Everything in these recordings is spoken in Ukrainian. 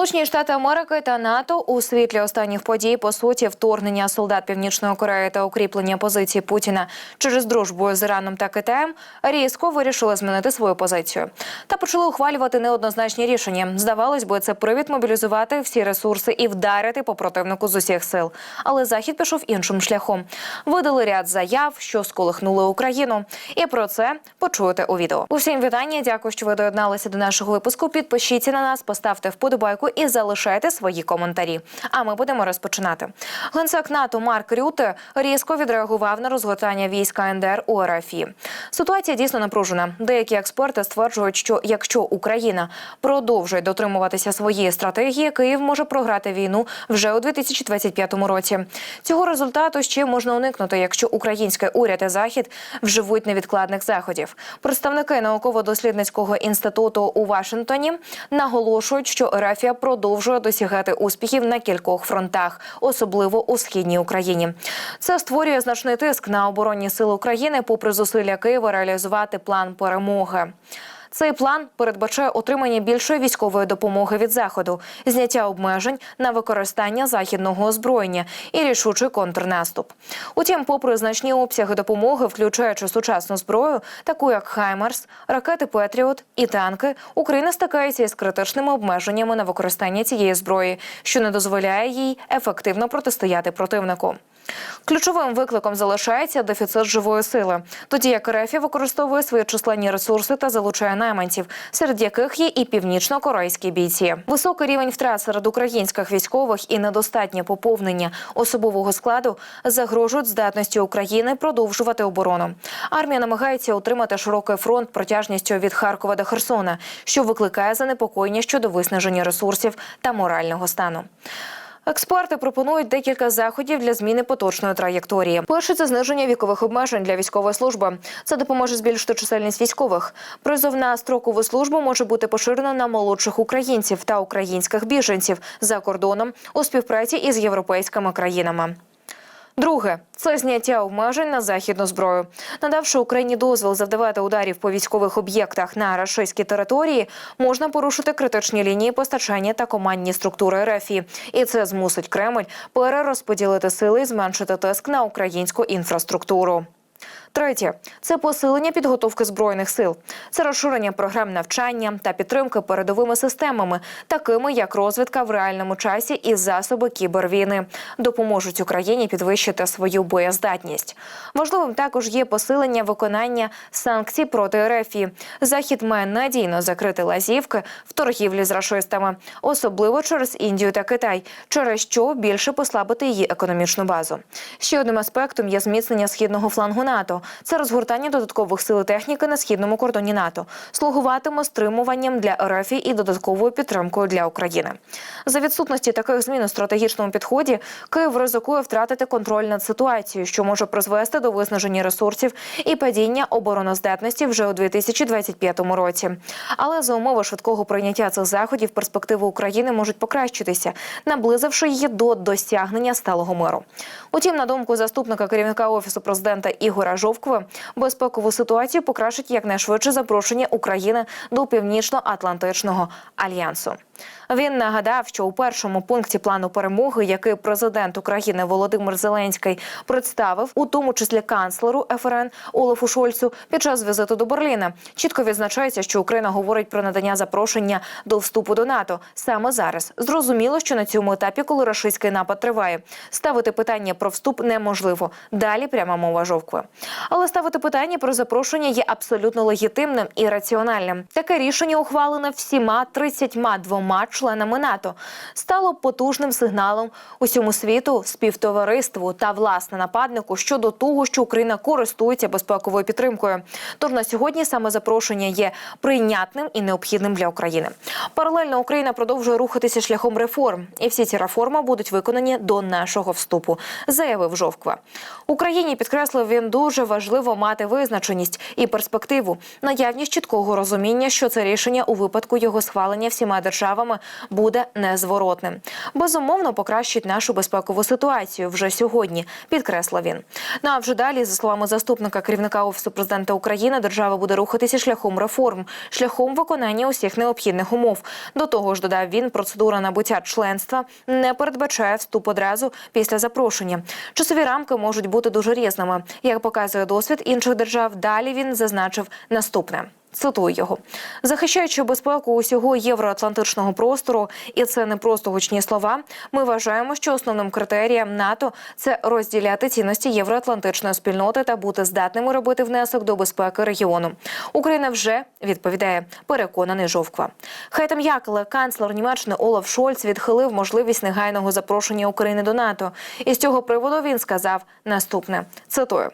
Сполучені Штати Америки та НАТО у світлі останніх подій по суті вторгнення солдат Північної Кореї та укріплення позиції Путіна через дружбу з Іраном та Китаєм різко вирішили змінити свою позицію та почали ухвалювати неоднозначні рішення. Здавалось би, це привід мобілізувати всі ресурси і вдарити по противнику з усіх сил. Але захід пішов іншим шляхом. Видали ряд заяв, що сколихнули Україну. І про це почуєте у відео. Усім вітання. Дякую, що ви доєдналися до нашого випуску. Підпишіться на нас, поставте вподобайку і залишайте свої коментарі. А ми будемо розпочинати. Генсек НАТО Марк Рюте різко відреагував на розгортання військ НДР у РФІ. Ситуація дійсно напружена. Деякі експерти стверджують, що якщо Україна продовжує дотримуватися своєї стратегії, Київ може програти війну вже у 2025 році. Цього результату ще можна уникнути, якщо український уряд і захід вживуть невідкладних заходів. Представники науково-дослідницького інституту у Вашингтоні наголошують, що Ерафія продовжує досягати успіхів на кількох фронтах, особливо у східній Україні. Це створює значний тиск на оборонні сили України, попри зусилля Києва реалізувати план перемоги. Цей план передбачає отримання більшої військової допомоги від заходу, зняття обмежень на використання західного озброєння і рішучий контрнаступ. Утім, попри значні обсяги допомоги, включаючи сучасну зброю, таку як Хаймерс, ракети Петріот і танки, Україна стикається із критичними обмеженнями на використання цієї зброї, що не дозволяє їй ефективно протистояти противнику. Ключовим викликом залишається дефіцит живої сили, тоді як РФ використовує свої численні ресурси та залучає найманців, серед яких є і північно-корейські бійці. Високий рівень втрат серед українських військових і недостатнє поповнення особового складу загрожують здатності України продовжувати оборону. Армія намагається утримати широкий фронт протяжністю від Харкова до Херсона, що викликає занепокоєння щодо виснаження ресурсів та морального стану. Експерти пропонують декілька заходів для зміни поточної траєкторії. Перше це зниження вікових обмежень для військової служби. Це допоможе збільшити чисельність військових. Призов на строкову службу може бути поширено на молодших українців та українських біженців за кордоном у співпраці із європейськими країнами. Друге це зняття обмежень на західну зброю, надавши Україні дозвіл завдавати ударів по військових об'єктах на рашистській території, можна порушити критичні лінії постачання та командні структури РФ. І це змусить Кремль перерозподілити сили і зменшити тиск на українську інфраструктуру. Третє це посилення підготовки збройних сил, це розширення програм навчання та підтримки передовими системами, такими як розвідка в реальному часі і засоби кібервійни, допоможуть Україні підвищити свою боєздатність. Важливим також є посилення виконання санкцій проти РФ. Захід має надійно закрити лазівки в торгівлі з рашистами, особливо через Індію та Китай, через що більше послабити її економічну базу. Ще одним аспектом є зміцнення східного флангу НАТО. Це розгортання додаткових сил техніки на східному кордоні НАТО, слугуватиме стримуванням для РФ і додатковою підтримкою для України. За відсутності таких змін у стратегічному підході Київ ризикує втратити контроль над ситуацією, що може призвести до виснаження ресурсів і падіння обороноздатності вже у 2025 році. Але за умови швидкого прийняття цих заходів перспективи України можуть покращитися, наблизивши її до досягнення сталого миру. Утім, на думку заступника керівника офісу президента Ігора Жовкви, безпекову ситуацію покращить якнайшвидше запрошення України до північно-атлантичного альянсу. Він нагадав, що у першому пункті плану перемоги, який президент України Володимир Зеленський представив, у тому числі канцлеру ФРН Олафу Шольцу, під час візиту до Берліна, чітко відзначається, що Україна говорить про надання запрошення до вступу до НАТО саме зараз. Зрозуміло, що на цьому етапі, коли рашистський напад триває, ставити питання про вступ неможливо. Далі пряма мова жовкви. Але ставити питання про запрошення є абсолютно легітимним і раціональним. Таке рішення ухвалене всіма 32 членами НАТО стало потужним сигналом усьому світу, співтовариству та власне нападнику щодо того, що Україна користується безпековою підтримкою. Тож на сьогодні саме запрошення є прийнятним і необхідним для України. Паралельно Україна продовжує рухатися шляхом реформ, і всі ці реформи будуть виконані до нашого вступу, заявив Жовква. Україні підкреслив він дуже важливо мати визначеність і перспективу, наявність чіткого розуміння, що це рішення у випадку його схвалення всіма державами державами буде незворотним. Безумовно, покращить нашу безпекову ситуацію вже сьогодні, підкреслив він. Ну а вже далі, за словами заступника керівника офісу президента України, держава буде рухатися шляхом реформ, шляхом виконання усіх необхідних умов. До того ж, додав він, процедура набуття членства не передбачає вступ одразу після запрошення. Часові рамки можуть бути дуже різними. Як показує досвід інших держав, далі він зазначив наступне. Цитую його, захищаючи безпеку усього євроатлантичного простору, і це не просто гучні слова. Ми вважаємо, що основним критерієм НАТО це розділяти цінності євроатлантичної спільноти та бути здатними робити внесок до безпеки регіону. Україна вже відповідає. Переконаний Жовква. Хай там як, але канцлер Німеччини Олаф Шольц відхилив можливість негайного запрошення України до НАТО. І з цього приводу він сказав наступне: цитую.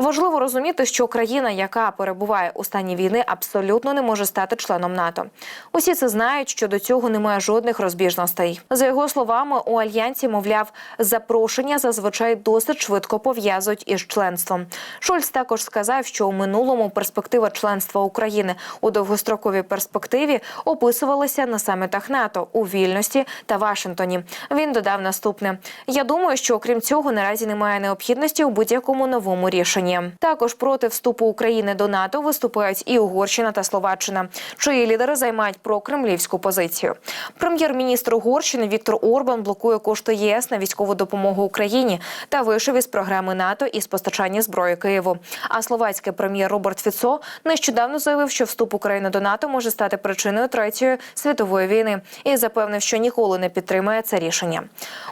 Важливо розуміти, що країна, яка перебуває у стані війни, абсолютно не може стати членом НАТО. Усі це знають, що до цього немає жодних розбіжностей. За його словами, у альянсі, мовляв, запрошення зазвичай досить швидко пов'язують із членством. Шольц також сказав, що у минулому перспектива членства України у довгостроковій перспективі описувалася на самітах НАТО у Вільності та Вашингтоні. Він додав наступне: я думаю, що окрім цього наразі немає необхідності у будь-якому новому рішенні. Також проти вступу України до НАТО виступають і Угорщина та Словаччина, чиї лідери займають прокремлівську позицію. Прем'єр-міністр Угорщини Віктор Орбан блокує кошти ЄС на військову допомогу Україні та вийшов із програми НАТО із постачання зброї Києву. А словацький прем'єр Роберт Фіцо нещодавно заявив, що вступ України до НАТО може стати причиною третьої світової війни, і запевнив, що ніколи не підтримає це рішення.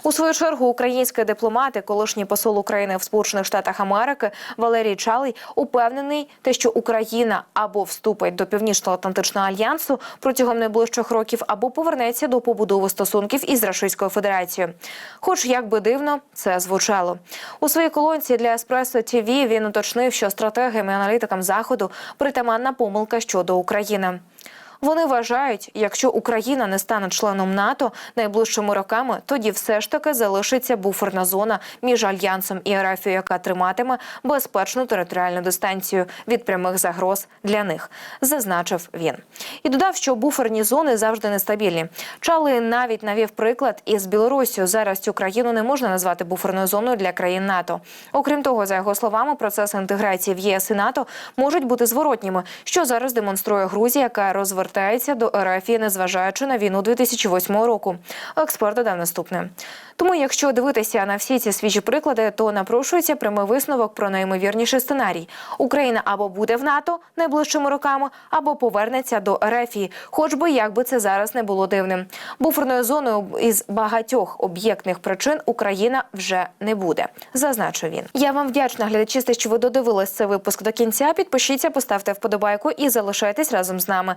У свою чергу українські дипломати, колишній посол України в Сполучених Штатах Америки Валерій Чалий, упевнений, те, що Україна або вступить до Північно-Атлантичного альянсу протягом найближчих років, або повернеться до побудови стосунків із Російською Федерацією. Хоч як би дивно це звучало у своїй колонці для Еспресо Тіві. Він уточнив, що стратегам і аналітикам заходу притаманна помилка щодо України. Вони вважають, якщо Україна не стане членом НАТО найближчими роками, тоді все ж таки залишиться буферна зона між альянсом і РФ, яка триматиме безпечну територіальну дистанцію від прямих загроз для них, зазначив він. І додав, що буферні зони завжди нестабільні. Чали навіть навів приклад із Білорусію. Зараз цю країну не можна назвати буферною зоною для країн НАТО. Окрім того, за його словами, процеси інтеграції в ЄС і НАТО можуть бути зворотніми, що зараз демонструє Грузія, яка розвертається до РФ, незважаючи на війну 2008 року. Експерт додав наступне. Тому, якщо дивитися на всі ці свіжі приклади, то напрошується прямий висновок про найімовірніший сценарій: Україна або буде в НАТО найближчими роками, або повернеться до РФ, хоч би як би це зараз не було дивним. Буферною зоною із багатьох об'єктних причин Україна вже не буде, зазначив він. Я вам вдячна, глядачі, що ви додивились цей випуск до кінця. Підпишіться, поставте вподобайку і залишайтесь разом з нами.